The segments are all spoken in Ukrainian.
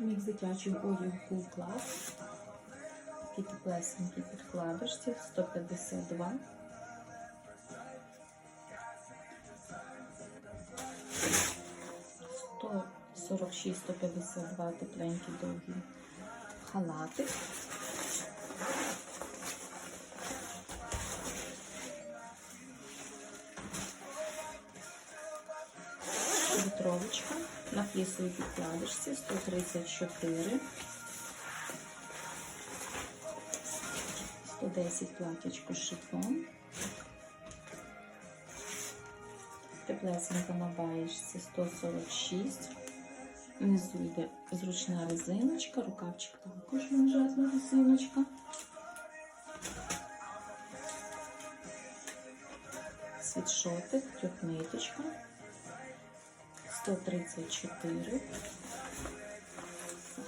Мікс дитячий одягу був клас. Такі теплесенькі підкладочці 152. Сто сорок шість, сто п'ятдесят два тепленькі довгі халати. Літровочка на флісовій підкладочці 134. 110 платячко шифон. Теплесенька на баєчці 146. Внизу йде зручна резиночка, рукавчик також манжетна резиночка. Світшотик, трьохниточка. 134.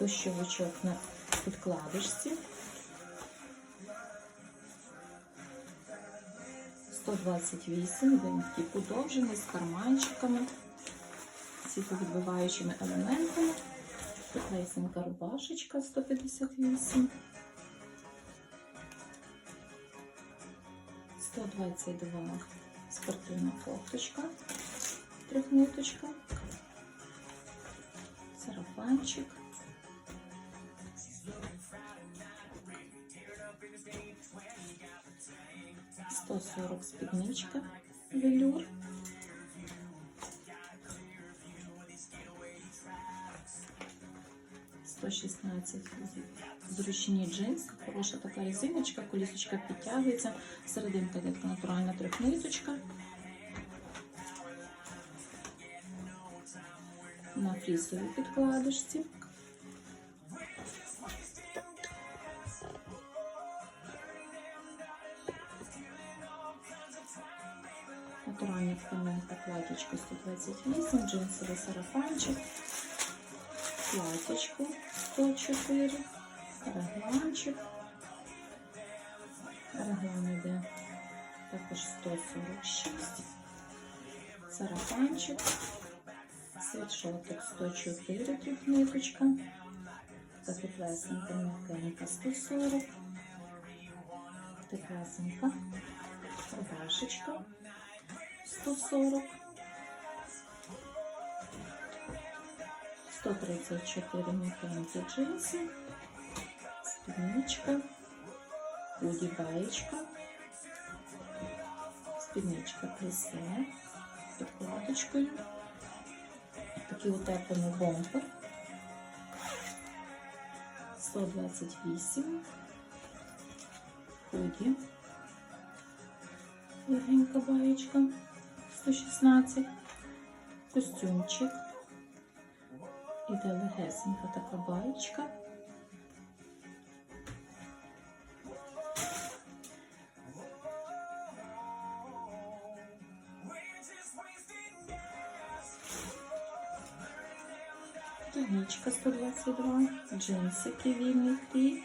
Дощовичок на підкладочці. 128, він такий подовжений з карманчиками, світловідбиваючими елементами. Теплесенька рубашечка 158. 122 спортивна кофточка, трьохниточка, сарафанчик. Сто сорок спідничка, велюр. Сто шістнадцять зручні джинси, хороша така резиночка, колісочка підтягується, серединка йде така натуральна трьохниточка. На флісовій підкладочці. Натуральна тканинка платічко 128, джинсовий сарафанчик, платічко 104, регланчик. Реглан іде також 146, сарафанчик, світшотик 104, трьохниточка, та теплесенька м'якенька 140, теплесенька, рубашечка 140, 134 м'якенькі джинси, спідничка, худі баєчка, спідничка плесе, підкладочкою, такий утеплений бомбер, 128, худі, легенька баєчка, 116, костюмчик, іде легесенька така баєчка. Тунічка 122, джинсики вільний ті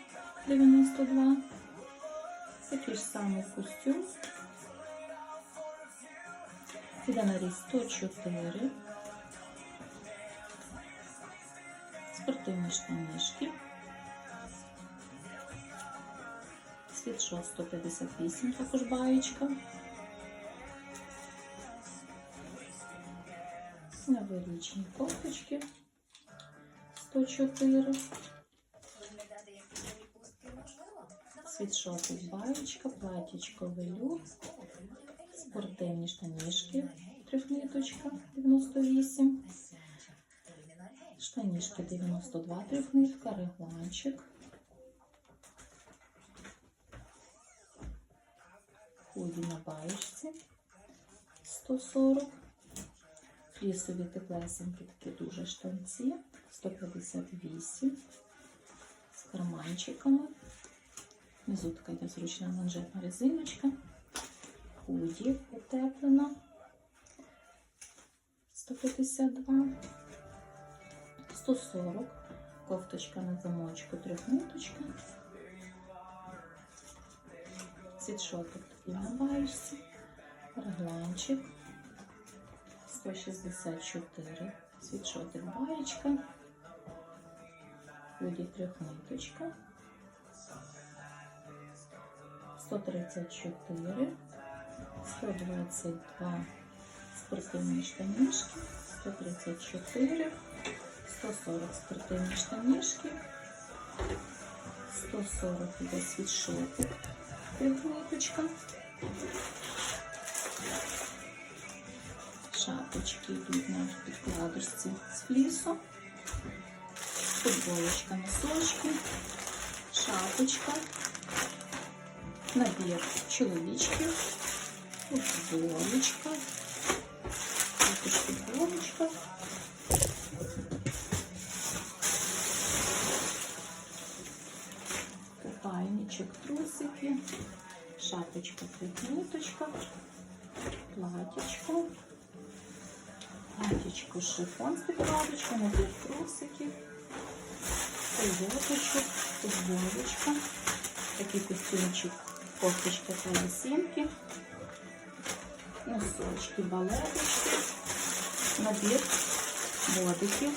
92, такий ж самий костюм. Піде на ріст 104. Спортивні штанишки. Світшот 158, також баєчка. Новорічні кофточки 104. Світшоти баєчка, платічко велюр, спортивні штанішки, трьохниточка 98, штанішки 92, трьохнитка, регланчик, худі на баєчці 140, флісові теплесенькі такі дуже штанці 158, з карманчиками. Внизу така йде зручна манжетна резиночка. Худі утеплена. 152. 140. Кофточка на замочку, трьохниточка. Світшотик такий на баєчці. Регланчик. 164. Світшотик баєчка. Входить трьохниточка. 134, 122 спортивні штанішки, 134, 140 спортивні штанішки, 140 іде світшотик, трьохниточка. Шапочки йдуть на підкладочці з флісу, футболочка, носочки, шапочка, набір чоловічків, футболочка, також футболочка. Купальничок, трусики, шапочка, трикниточка, платьечко, платьечко, шифон з підкладочкою, набір трусиків, колготочок, футболочка, такий костюмчик, кофточка та лосинки, носочки, балеточки, набір бодиків,